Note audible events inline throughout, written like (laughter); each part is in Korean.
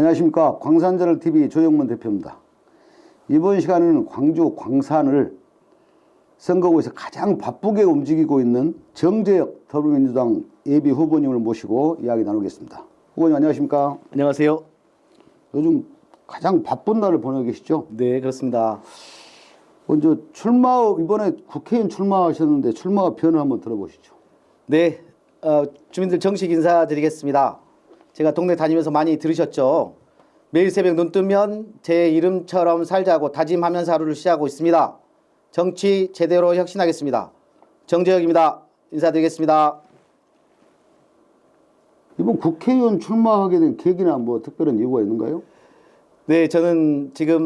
안녕하십니까 광산저널TV 조영문 대표입니다. 이번 시간에는 광주 광산을 선거구에서 가장 바쁘게 움직이고 있는 정재혁 더불어민주당 예비 후보님을 모시고 이야기 나누겠습니다. 후보님 안녕하십니까? 안녕하세요. 요즘 가장 바쁜 날을 보내고 계시죠? 네, 그렇습니다. 먼저 출마 이번에 국회의원 출마하셨는데 출마 변화 한번 들어보시죠. 네, 어, 주민들 정식 인사드리겠습니다. 제가 동네 다니면서 많이 들으셨죠? 매일 새벽 눈 뜨면 제 이름처럼 살자고 다짐하면서 하루를 시작하고 있습니다. 정치 제대로 혁신하겠습니다. 정재혁입니다. 인사드리겠습니다. 이번 국회의원 출마하게 된 계기나 뭐 특별한 이유가 있는가요? 네, 저는 지금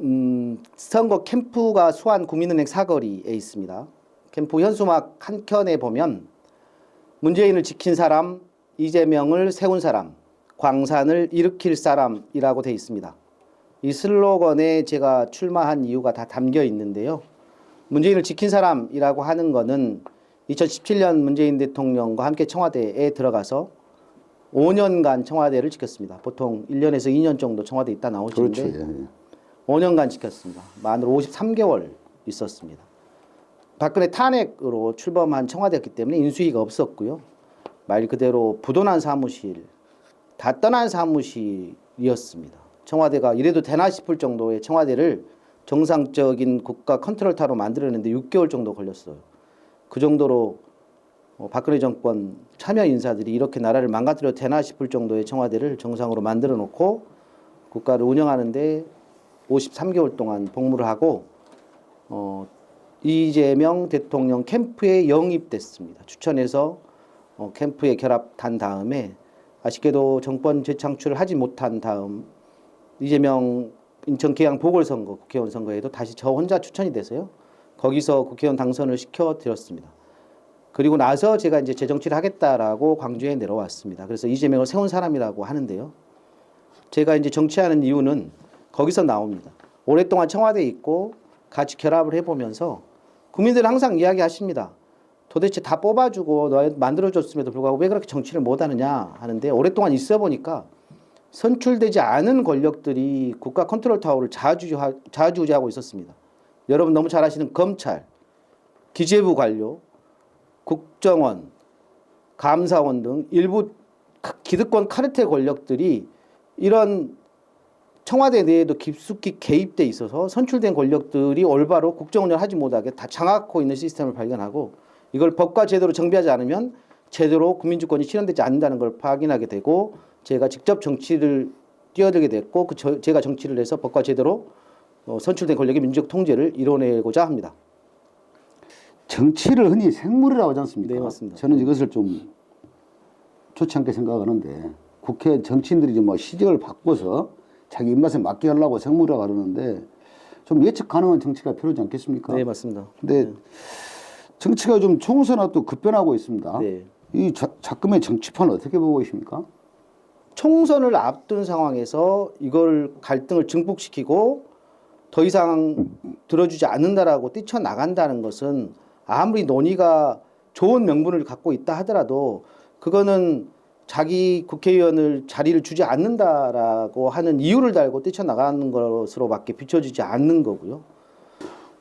음, 선거 캠프가 수원 국민은행 사거리에 있습니다. 캠프 현수막 한 켠에 보면 문재인을 지킨 사람, 이재명을 세운 사람, 광산을 일으킬 사람이라고 돼 있습니다. 이 슬로건에 제가 출마한 이유가 다 담겨 있는데요. 문재인을 지킨 사람이라고 하는 거는 2017년 문재인 대통령과 함께 청와대에 들어가서 5년간 청와대를 지켰습니다. 보통 1년에서 2년 정도 청와대에 있다 나오시는데 그렇죠. 예, 예. 5년간 지켰습니다. 만으로 53개월 있었습니다. 박근혜 탄핵으로 출범한 청와대였기 때문에 인수위가 없었고요. 말 그대로 부도난 사무실, 다 떠난 사무실이었습니다. 청와대가 이래도 되나 싶을 정도의 청와대를 정상적인 국가 컨트롤타로 만들어내는데 6개월 정도 걸렸어요. 그 정도로 어, 박근혜 정권 참여 인사들이 이렇게 나라를 망가뜨려도 되나 싶을 정도의 청와대를 정상으로 만들어 놓고 국가를 운영하는데 53개월 동안 복무를 하고 어, 이재명 대통령 캠프에 영입됐습니다. 추천해서 어, 캠프에 결합한 다음에 아쉽게도 정권 재창출을 하지 못한 다음 이재명 인천 계양 보궐선거 국회의원 선거에도 다시 저 혼자 추천이 돼서요. 거기서 국회의원 당선을 시켜 드렸습니다. 그리고 나서 제가 이제 재정치를 하겠다라고 광주에 내려왔습니다. 그래서 이재명을 세운 사람이라고 하는데요. 제가 이제 정치하는 이유는 거기서 나옵니다. 오랫동안 청와대에 있고 같이 결합을 해보면서 국민들은 항상 이야기하십니다. 도대체 다 뽑아주고 너 만들어줬음에도 불구하고 왜 그렇게 정치를 못하느냐 하는데 오랫동안 있어 보니까 선출되지 않은 권력들이 국가 컨트롤 타워를 자주하, 자주지하고 있었습니다. 여러분 너무 잘 아시는 검찰, 기재부 관료, 국정원, 감사원 등 일부 기득권 카르텔 권력들이 이런 청와대 내에도 깊숙이 개입돼 있어서 선출된 권력들이 올바로 국정 운영을 하지 못하게 다 장악하고 있는 시스템을 발견하고 이걸 법과 제도로 정비하지 않으면 제대로 국민주권이 실현되지 않는다는 걸 확인하게 되고 제가 직접 정치를 뛰어들게 됐고 그 저, 제가 정치를 해서 법과 제대로 어, 선출된 권력의 민주적 통제를 이뤄내고자 합니다. 정치를 흔히 생물이라고 하지 않습니까? 네, 맞습니다. 저는 이것을 좀 좋지 않게 생각하는데 국회 정치인들이 뭐 시직을 바꿔서 자기 입맛에 맞게 하려고 생물이라고 그러는데 좀 예측 가능한 정치가 필요하지 않겠습니까? 네 맞습니다. 근데 정치가 좀 총선화 또 급변하고 있습니다. 네. 이 자, 작금의 정치판 어떻게 보고 계십니까? 총선을 앞둔 상황에서 이걸 갈등을 증폭시키고 더 이상 들어주지 않는다라고 뛰쳐나간다는 것은 아무리 논의가 좋은 명분을 갖고 있다 하더라도 그거는 자기 국회의원을 자리를 주지 않는다라고 하는 이유를 달고 뛰쳐나가는 것으로밖에 비춰지지 않는 거고요.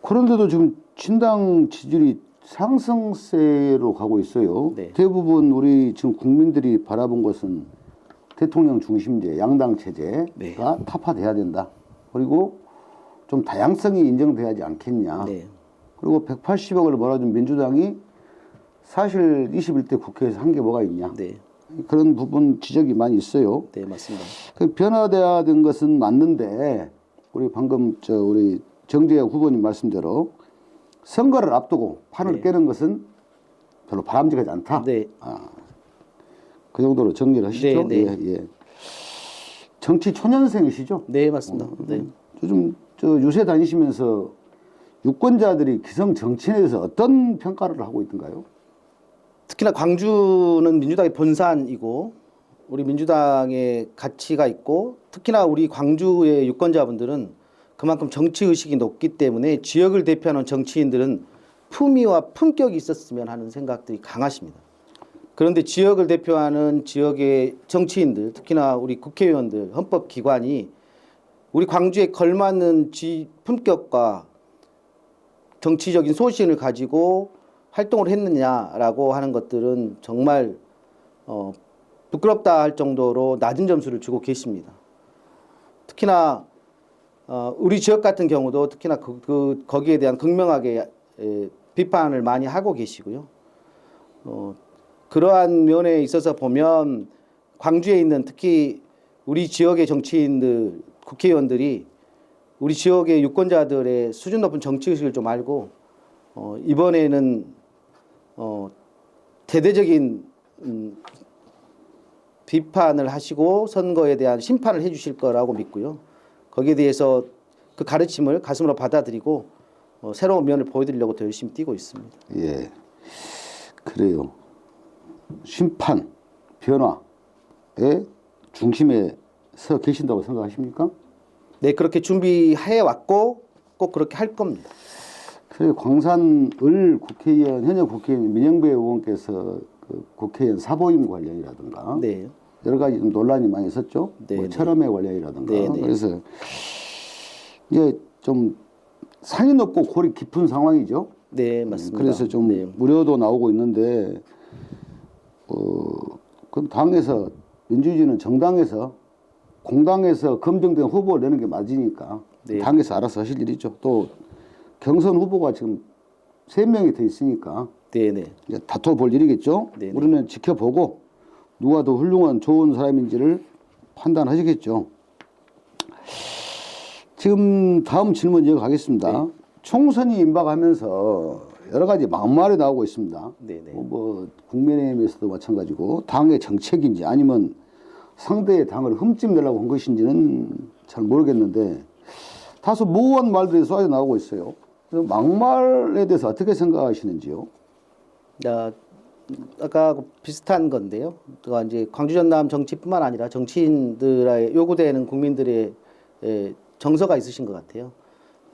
그런데도 지금 친당 지지율이 상승세로 가고 있어요. 네. 대부분 우리 지금 국민들이 바라본 것은 대통령 중심제, 양당 체제가 네. 타파돼야 된다. 그리고 좀 다양성이 인정돼야 하지 않겠냐. 네. 그리고 180억을 몰아준 민주당이 사실 21대 국회에서 한 게 뭐가 있냐. 네. 그런 부분 지적이 많이 있어요. 네, 맞습니다. 그 변화돼야 된 것은 맞는데 우리 방금 저 우리 정재혁 후보님 말씀대로 선거를 앞두고 판을 네. 깨는 것은 별로 바람직하지 않다. 네. 그 정도로 정리를 하시죠. 네, 네. 예, 예. 정치 초년생이시죠? 네, 맞습니다. 네. 요즘 저 유세 다니시면서 유권자들이 기성 정치인에 대해서 어떤 평가를 하고 있던가요? 특히나 광주는 민주당의 본산이고 우리 민주당의 가치가 있고 특히나 우리 광주의 유권자분들은 그만큼 정치 의식이 높기 때문에 지역을 대표하는 정치인들은 품위와 품격이 있었으면 하는 생각들이 강하십니다. 그런데 지역을 대표하는 지역의 정치인들, 특히나 우리 국회의원들, 헌법기관이 우리 광주에 걸맞는 지 품격과 정치적인 소신을 가지고 활동을 했느냐라고 하는 것들은 정말 어, 부끄럽다 할 정도로 낮은 점수를 주고 계십니다. 특히나 어, 우리 지역 같은 경우도 특히나 그, 그 거기에 대한 극명하게 에, 비판을 많이 하고 계시고요. 어, 그러한 면에 있어서 보면 광주에 있는 특히 우리 지역의 정치인들, 국회의원들이 우리 지역의 유권자들의 수준 높은 정치 의식을 좀 알고 어, 이번에는 어, 대대적인 음, 비판을 하시고 선거에 대한 심판을 해주실 거라고 믿고요. 거기에 대해서 그 가르침을 가슴으로 받아들이고 어, 새로운 면을 보여드리려고 더 열심히 뛰고 있습니다. 예. 그래요. 심판, 변화의 중심에 서 계신다고 생각하십니까? 네, 그렇게 준비해 왔고 꼭 그렇게 할 겁니다. 그래 광산을 국회의원 현역 국회의원 민영배 의원께서 그 국회의원 사보임 관련이라든가 네, 여러 가지 좀 논란이 많이 있었죠. 네, 뭐 네. 철험의 관련이라든가 네, 네. 그래서 이제 좀 산이 높고 골이 깊은 상황이죠. 네 맞습니다. 그래서 좀 네. 무료도 나오고 있는데 어 그럼 당에서 민주주의는 정당에서 공당에서 검증된 후보를 내는 게 맞으니까 네. 당에서 알아서 하실 일이죠. 또 경선 후보가 지금 세 명이 돼 있으니까 네, 네, 이제 다퉈 볼 일이겠죠. 네 네. 우리는 지켜보고 누가 더 훌륭한 좋은 사람인지를 판단하시겠죠. 지금 다음 질문 이어가겠습니다. 네. 총선이 임박하면서 여러 가지 막말이 나오고 있습니다. 네, 네. 뭐, 뭐 국민의힘에서도 마찬가지고 당의 정책인지 아니면 상대의 당을 흠집내려고 한 것인지는 잘 모르겠는데 다소 모호한 말들이 쏟아져 나오고 있어요. 막말에 대해서 어떻게 생각하시는지요? 아, 아까 그 비슷한 건데요. 그 이제 광주 전남 정치뿐만 아니라 정치인들의 요구되는 국민들의 에, 정서가 있으신 것 같아요.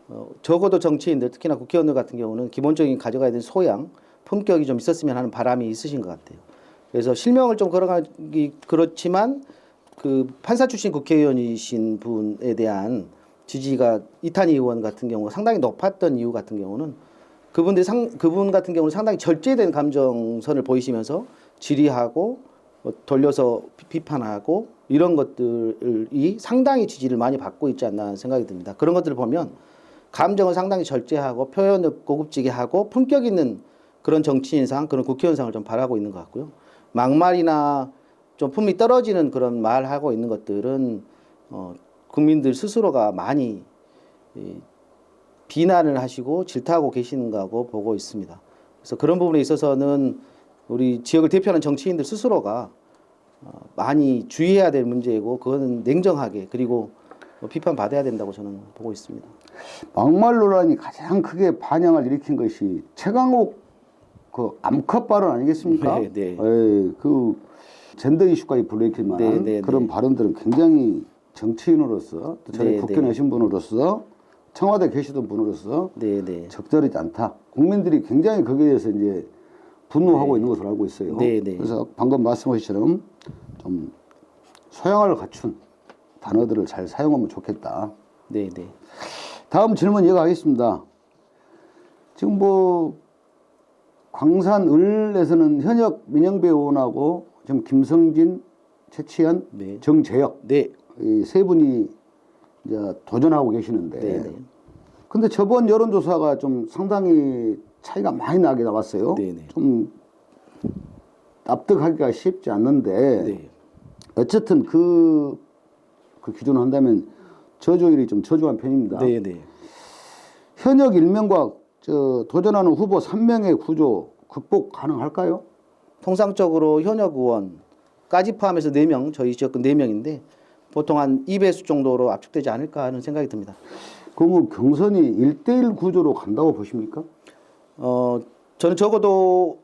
어, 적어도 정치인들 특히나 국회의원들 같은 경우는 기본적인 가져가야 되는 소양, 품격이 좀 있었으면 하는 바람이 있으신 것 같아요. 그래서 실명을 좀 걸어가기 그렇지만 그 판사 출신 국회의원이신 분에 대한 지지가 이탄희 의원 같은 경우 상당히 높았던 이유 같은 경우는 그분들 상 그분 같은 경우는 상당히 절제된 감정선을 보이시면서 질의하고 어, 돌려서 피- 비판하고 이런 것들이 상당히 지지를 많이 받고 있지 않나 생각이 듭니다. 그런 것들을 보면 감정을 상당히 절제하고 표현을 고급지게 하고 품격 있는 그런 정치인상 그런 국회의원상을 좀 바라고 있는 것 같고요. 막말이나 좀 품이 떨어지는 그런 말하고 있는 것들은 어, 국민들 스스로가 많이 이, 비난을 하시고 질타하고 계시는 거하고 보고 있습니다. 그래서 그런 부분에 있어서는 우리 지역을 대표하는 정치인들 스스로가 어, 많이 주의해야 될 문제이고 그거는 냉정하게 그리고 뭐 비판 받아야 된다고 저는 보고 있습니다. 막말 논란이 가장 크게 반향을 일으킨 것이 최강욱 그 암컷 발언 아니겠습니까? 네, 네. 예, 그 젠더 이슈까지 불러일으킬 만한 네, 네, 그런 네. 발언들은 굉장히 정치인으로서 또 전에 네, 국회 네. 내신 분으로서 청와대 계시던 분으로서 네, 네. 적절하지 않다. 국민들이 굉장히 거기에 대해서 이제 분노하고 있는 것으로 알고 있어요. 네, 네. 그래서 방금 말씀하신 좀 소양을 갖춘 단어들을 잘 사용하면 좋겠다. 네, 네. 다음 질문 이어가겠습니다. 지금 뭐 광산을에서는 현역 민영배 의원하고 지금 김성진, 최치현, 네. 정재혁 네. 이 세 분이 이제 도전하고 계시는데 네, 네. 근데 저번 여론조사가 좀 상당히 차이가 많이 나게 나왔어요. 네, 네. 좀 납득하기가 쉽지 않는데 네. 어쨌든 그, 그 기준을 한다면 저조율이 좀 저조한 편입니다. 네, 네. 현역 1명과 저 도전하는 후보 3명의 구조 극복 가능할까요? 통상적으로 현역 의원까지 포함해서 4명, 저희 지역은 4명인데 보통 한 2배수 정도로 압축되지 않을까 하는 생각이 듭니다. 그러면 경선이 1대1 구조로 간다고 보십니까? 어, 저는 적어도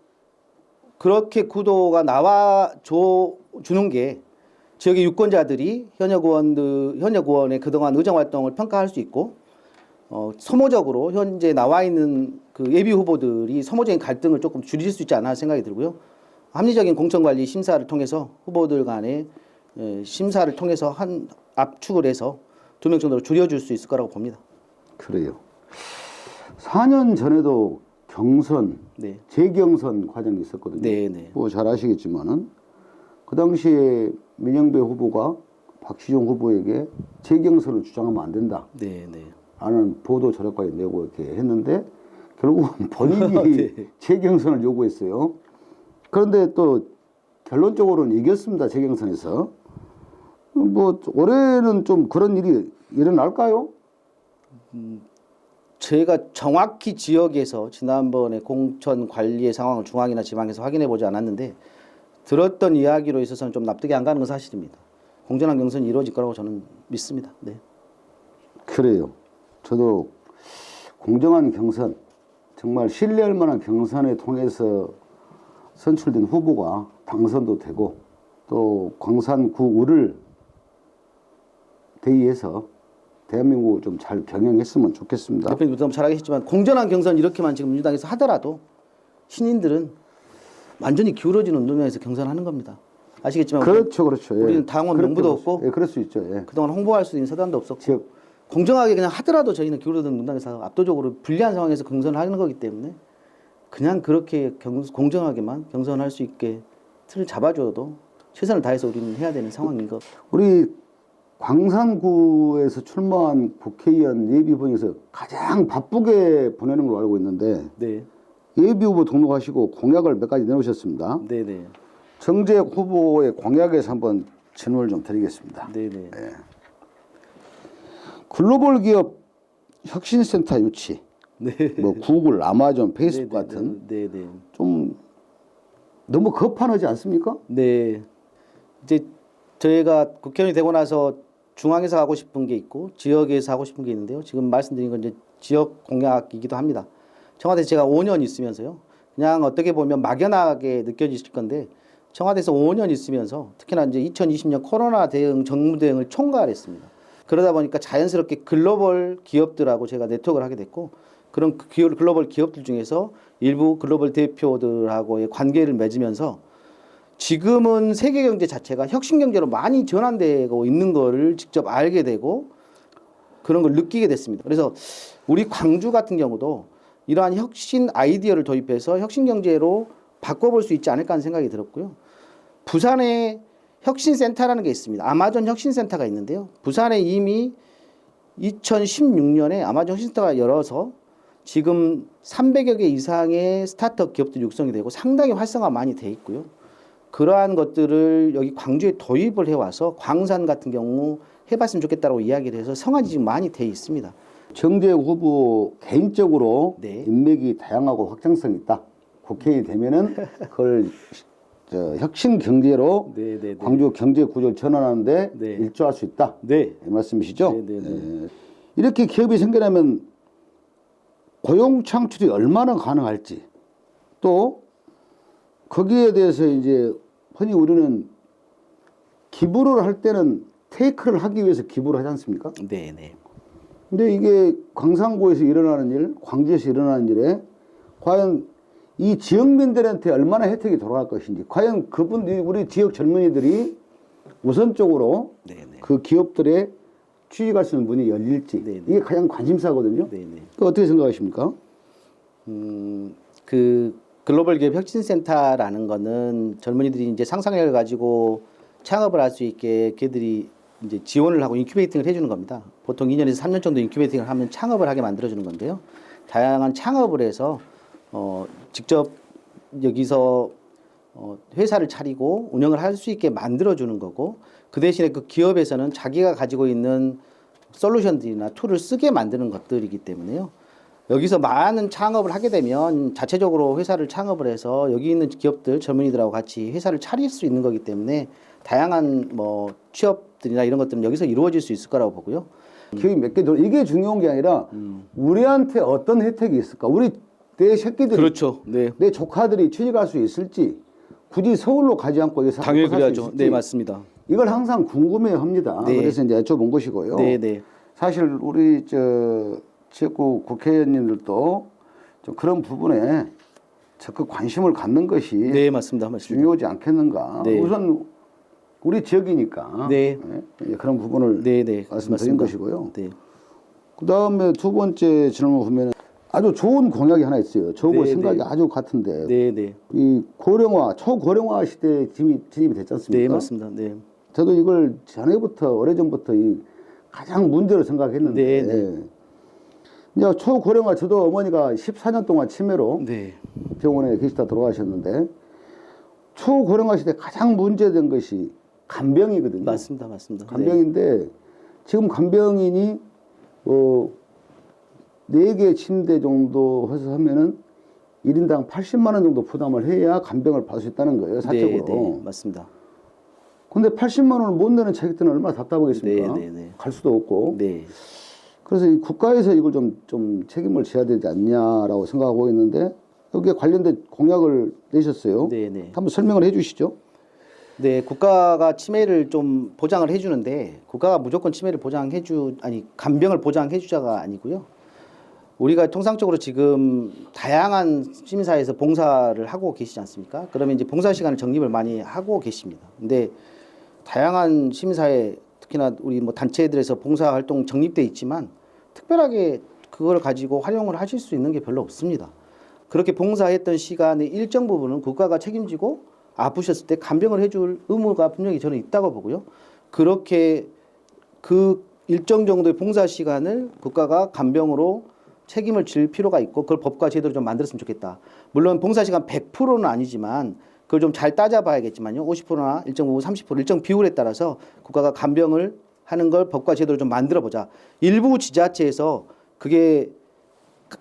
그렇게 구도가 나와 줘 주는 게 지역의 유권자들이 현역 의원들 현역 의원의 그동안 의정 활동을 평가할 수 있고 어, 소모적으로 현재 나와 있는 그 예비 후보들이 소모적인 갈등을 조금 줄일 수 있지 않나 생각이 들고요. 합리적인 공천관리 심사를 통해서 후보들 간의 에, 심사를 통해서 한 압축을 해서 두 명 정도로 줄여줄 수 있을 거라고 봅니다. 그래요. 4년 전에도 경선, 네, 재경선 과정이 있었거든요. 네, 네, 뭐잘 아시겠지만은 그 당시에 민영배 후보가 박시종 후보에게 재경선을 주장하면 안 된다. 네, 네. 라는 보도 자료까지 내고 이렇게 했는데 결국은 (laughs) 본인이 네. 재경선을 요구했어요. 그런데 또 결론적으로는 이겼습니다. 재경선에서. 뭐 올해는 좀 그런 일이 일어날까요? 저희가 정확히 지역에서 지난번에 공천 관리의 상황을 중앙이나 지방에서 확인해 보지 않았는데 들었던 이야기로 있어서는 좀 납득이 안 가는 건 사실입니다. 공정한 경선이 이루어질 거라고 저는 믿습니다. 네. 그래요. 저도 공정한 경선, 정말 신뢰할 만한 경선에 통해서 선출된 후보가 당선도 되고 또 광산구를 대의해서 대한민국을 좀 잘 경영했으면 좋겠습니다. 대표님도 너무 잘 알겠지만 공정한 경선 이렇게만 지금 민주당에서 하더라도 신인들은 완전히 기울어진 운동장에서 경선하는 겁니다. 아시겠지만 그렇죠, 그렇죠. 예. 우리는 당원 그럴 명부도 때 없고 예, 그럴 수 있죠. 예. 그동안 홍보할 수 있는 서단도 없었고 지역 공정하게 그냥 하더라도 저희는 기울어진 운동장에서 압도적으로 불리한 상황에서 경선을 하는 거기 때문에 그냥 그렇게 경, 공정하게만 경선할 수 있게 틀을 잡아줘도 최선을 다해서 우리는 해야 되는 상황인 것. 우리 광산구에서 출마한 국회의원 예비후보에서 가장 바쁘게 보내는 걸로 알고 있는데 네, 예비 후보 등록하시고 공약을 몇 가지 내놓으셨습니다. 네, 네, 정재혁 후보의 공약에서 한번 질문을 좀 드리겠습니다. 네, 네, 글로벌 기업 혁신센터 유치, 네. 뭐 구글, 아마존, 페이스북 네, 네, 같은 네, 네. 좀 너무 급한하지 않습니까? 네. 이제 저희가 국회의원이 되고 나서 중앙에서 하고 싶은 게 있고 지역에서 하고 싶은 게 있는데요. 지금 말씀드린 건 이제 지역 공약이기도 합니다. 청와대 제가 5년 있으면서요. 그냥 어떻게 보면 막연하게 느껴지실 건데 청와대에서 5년 있으면서 특히나 이제 2020년 코로나 대응 정무 대응을 총괄 했습니다. 그러다 보니까 자연스럽게 글로벌 기업들하고 제가 네트워크를 하게 됐고 그런 그 글로벌 기업들 중에서 일부 글로벌 대표들하고의 관계를 맺으면서 지금은 세계 경제 자체가 혁신 경제로 많이 전환되고 있는 거를 직접 알게 되고 그런 걸 느끼게 됐습니다. 그래서 우리 광주 같은 경우도 이러한 혁신 아이디어를 도입해서 혁신 경제로 바꿔볼 수 있지 않을까 하는 생각이 들었고요. 부산에 혁신센터라는 게 있습니다. 아마존 혁신센터가 있는데요. 부산에 이미 2016년에 아마존 혁신센터가 열어서 지금 300여 개 이상의 스타트업 기업들이 육성이 되고 상당히 활성화 많이 돼 있고요. 그러한 것들을 여기 광주에 도입을 해와서 광산 같은 경우 해봤으면 좋겠다고 이야기를 해서 성안이 지금 많이 돼 있습니다. 정재혁 후보 개인적으로 네. 인맥이 다양하고 확장성이 있다. 국회의원이 되면은 (laughs) 그걸 저 혁신 경제로 네, 네, 광주 경제 구조를 전환하는데 네. 일조할 수 있다. 네. 이 말씀이시죠? 네, 네, 네. 예. 이렇게 기업이 생겨나면 고용 창출이 얼마나 가능할지 또 거기에 대해서 이제 흔히 우리는 기부를 할 때는 테이크를 하기 위해서 기부를 하지 않습니까? 네, 네. 근데 이게 광산구에서 일어나는 일, 광주에서 일어나는 일에 과연 이 지역민들한테 얼마나 혜택이 돌아갈 것인지, 과연 그분들이 우리 지역 젊은이들이 우선적으로 네, 네. 그 기업들에 취직할 수 있는 문이 열릴지 네, 네. 이게 가장 관심사거든요. 네, 네. 그 어떻게 생각하십니까? 음, 그 글로벌 기업 혁신센터라는 거는 젊은이들이 이제 상상력을 가지고 창업을 할 수 있게 걔들이 이제 지원을 하고 인큐베이팅을 해주는 겁니다. 보통 2년에서 3년 정도 인큐베이팅을 하면 창업을 하게 만들어주는 건데요. 다양한 창업을 해서 어, 직접 여기서 어, 회사를 차리고 운영을 할 수 있게 만들어주는 거고 그 대신에 그 기업에서는 자기가 가지고 있는 솔루션들이나 툴을 쓰게 만드는 것들이기 때문에요. 여기서 많은 창업을 하게 되면 자체적으로 회사를 창업을 해서 여기 있는 기업들 젊은이들하고 같이 회사를 차릴 수 있는 거기 때문에 다양한 뭐 취업들이나 이런 것들은 여기서 이루어질 수 있을 거라고 보고요. 기업이 몇개 들어 이게 중요한 게 아니라 우리한테 어떤 혜택이 있을까? 우리 내 새끼들이 그렇죠. 네. 내 조카들이 취직할 수 있을지 굳이 서울로 가지 않고 여기서 당연히 그래야죠. 네, 맞습니다. 이걸 항상 궁금해합니다. 네. 그래서 이제 여쭤본 것이고요. 네, 네. 사실 우리 저 지역구 국회의원님들도 좀 그런 부분에 적극 관심을 갖는 것이 네, 맞습니다. 맞습니다. 중요하지 않겠는가. 네. 우선 우리 지역이니까 네. 예, 그런 부분을 네, 네. 말씀드린 맞습니다. 것이고요. 네. 그 다음에 두 번째 질문 보면 아주 좋은 공약이 하나 있어요. 저하고 네, 생각이 네. 아주 같은데 네, 네. 이 고령화, 초고령화 시대에 진입, 진입이 됐지 않습니까? 네, 맞습니다. 네. 저도 이걸 전에부터 오래전부터 이 가장 문제로 생각했는데 네, 이제 초고령화 저도 어머니가 14년 동안 치매로 네. 병원에 계시다 돌아가셨는데 초고령화 시대 가장 문제된 것이 간병이거든요. 맞습니다. 맞습니다. 네. 간병인데 지금 간병인이 어, 4개 침대 정도 해서 하면은 1인당 80만 원 정도 부담을 해야 간병을 받을 수 있다는 거예요, 네, 사적으로. 네, 맞습니다. 근데 80만 원을 못 내는 자식들은 얼마나 답답하겠습니까? 네, 네, 네. 갈 수도 없고. 네. 그래서 이 국가에서 이걸 좀, 좀 책임을 져야 되지 않냐라고 생각하고 있는데 여기에 관련된 공약을 내셨어요. 네, 네. 한번 설명을 해 주시죠. 네, 국가가 치매를 좀 보장을 해주는데 국가가 무조건 치매를 보장해주 아니 간병을 보장해주자가 아니고요. 우리가 통상적으로 지금 다양한 시민사회에서 봉사를 하고 계시지 않습니까? 그러면 이제 봉사 시간을 적립을 많이 하고 계십니다. 근데 다양한 시민사회 특히나 우리 뭐 단체들에서 봉사 활동 적립돼 있지만 특별하게 그걸 가지고 활용을 하실 수 있는 게 별로 없습니다. 그렇게 봉사했던 시간의 일정 부분은 국가가 책임지고 아프셨을 때 간병을 해줄 의무가 분명히 저는 있다고 보고요. 그렇게 그 일정 정도의 봉사 시간을 국가가 간병으로 책임을 질 필요가 있고 그걸 법과 제도로 좀 만들었으면 좋겠다. 물론 봉사 시간 100%는 아니지만 그걸 좀 잘 따져봐야겠지만요. 50%나 일정 부분 30% 일정 비율에 따라서 국가가 간병을 하는 걸 법과 제도로 좀 만들어 보자. 일부 지자체에서 그게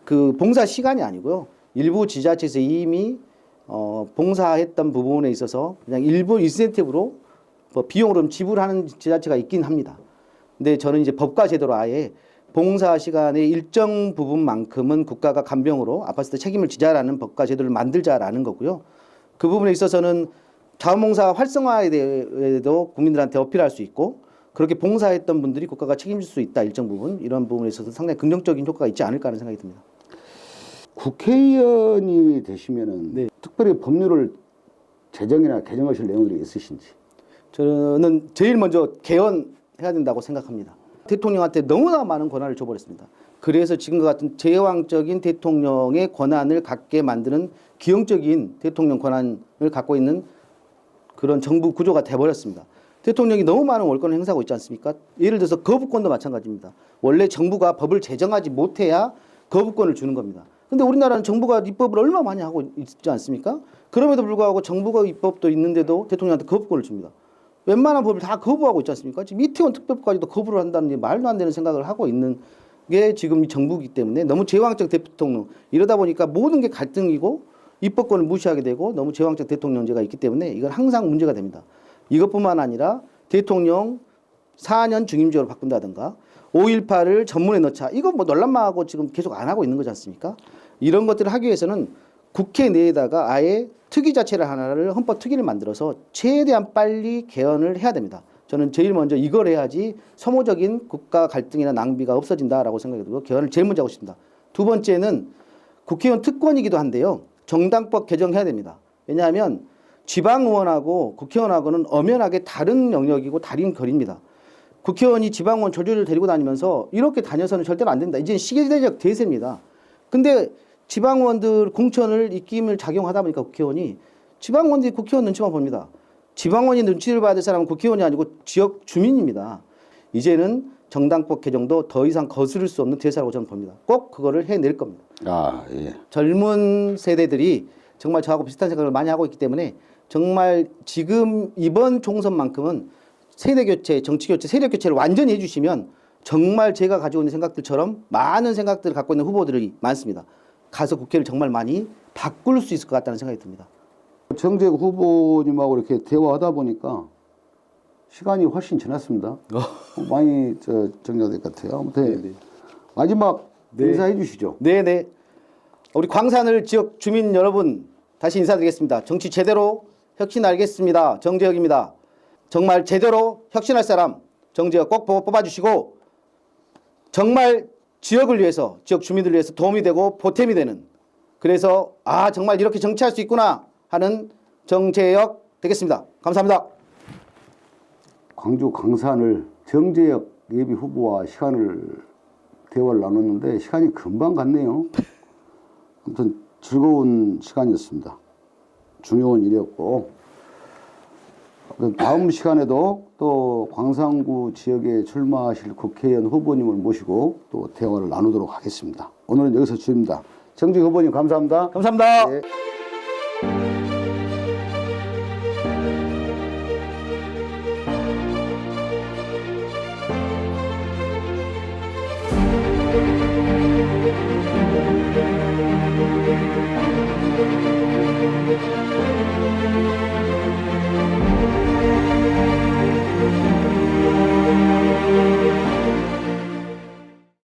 그 봉사 시간이 아니고요. 일부 지자체에서 이미 어, 봉사했던 부분에 있어서 그냥 일부 인센티브로 뭐 비용으로 좀 지불하는 지자체가 있긴 합니다. 근데 저는 이제 법과 제도로 아예 봉사 시간의 일정 부분만큼은 국가가 간병으로 때 책임을 지자라는 법과 제도를 만들자라는 거고요. 그 부분에 있어서는 자원봉사 활성화에 대해도 국민들한테 어필할 수 있고 그렇게 봉사했던 분들이 국가가 책임질 수 있다 일정 부분 이런 부분에 있어서 상당히 긍정적인 효과가 있지 않을까 하는 생각이 듭니다. 국회의원이 되시면은 네. 특별히 법률을 제정이나 개정하실 내용들이 있으신지. 저는 제일 먼저 개헌해야 된다고 생각합니다. 대통령한테 너무나 많은 권한을 줘버렸습니다. 그래서 지금과 같은 제왕적인 대통령의 권한을 갖게 만드는 기형적인 대통령 권한을 갖고 있는 그런 정부 구조가 돼버렸습니다. 대통령이 너무 많은 월권을 행사하고 있지 않습니까? 예를 들어서 거부권도 마찬가지입니다. 원래 정부가 법을 제정하지 못해야 거부권을 주는 겁니다. 근데 우리나라는 정부가 입법을 얼마 많이 하고 있지 않습니까? 그럼에도 불구하고 정부가 입법도 있는데도 대통령한테 거부권을 줍니다. 웬만한 법을 다 거부하고 있지 않습니까? 지금 이태원 특별법까지도 거부를 한다는 게 말도 안 되는 생각을 하고 있는 게 지금 이 정부이기 때문에 너무 제왕적 대통령 이러다 보니까 모든 게 갈등이고 입법권을 무시하게 되고 너무 제왕적 대통령제가 있기 때문에 이건 항상 문제가 됩니다. 이것뿐만 아니라 대통령 4년 중임제로 바꾼다든가 5.18을 전문에 넣자 이거 뭐 논란만 지금 계속 안 하고 있는 거지 않습니까? 이런 것들을 하기 위해서는 국회 내에다가 아예 특위 자체를 하나를 헌법 특위를 만들어서 최대한 빨리 개헌을 해야 됩니다. 저는 제일 먼저 이걸 해야지 소모적인 국가 갈등이나 낭비가 없어진다라고 생각이 들고 개헌을 제일 먼저 하고 싶습니다. 두 번째는 국회의원 특권이기도 한데요. 정당법 개정해야 됩니다. 왜냐하면 지방의원하고 국회의원하고는 엄연하게 다른 영역이고 다른 거리입니다. 국회의원이 지방의원 조주를 데리고 다니면서 이렇게 다녀서는 절대로 안 된다. 이제 시대적 대세입니다. 근데 지방의원들 공천을 입김을 작용하다 보니까 국회의원이 지방의원들이 국회의원 눈치만 봅니다. 지방의원이 눈치를 봐야 될 사람은 국회의원이 아니고 지역 주민입니다. 이제는 정당법 개정도 더 이상 거스를 수 없는 대사라고 저는 봅니다. 꼭 그거를 해낼 겁니다. 아, 예. 젊은 세대들이 정말 저하고 비슷한 생각을 많이 하고 있기 때문에 정말 지금 이번 총선만큼은 세대 교체, 정치 교체, 세력 교체를 완전히 해주시면 정말 제가 가지고 있는 생각들처럼 많은 생각들을 갖고 있는 후보들이 많습니다. 가서 국회를 정말 많이 바꿀 수 있을 것 같다는 생각이 듭니다. 정재 후보님하고 이렇게 대화하다 보니까 시간이 훨씬 지났습니다. 많이 저 정리될 것 같아요. 아무튼 마지막 네. 인사해 주시죠. 네네. 우리 광산을 지역 주민 여러분 다시 인사드리겠습니다. 정치 제대로 혁신하겠습니다. 정재혁입니다. 정말 제대로 혁신할 사람 정재혁 꼭 뽑- 뽑아주시고 정말 지역을 위해서 지역 주민들을 위해서 도움이 되고 보탬이 되는 그래서 아 정말 이렇게 정치할 수 있구나 하는 정재혁 되겠습니다. 감사합니다. 광주 광산을 정재혁 예비 후보와 시간을 대화를 나눴는데 시간이 금방 갔네요. 아무튼 즐거운 시간이었습니다. 중요한 일이었고 아무튼 다음 시간에도 또 광산구 지역에 출마하실 국회의원 후보님을 모시고 또 대화를 나누도록 하겠습니다. 오늘은 여기서 주입니다. 정재 후보님 감사합니다. 감사합니다. 네.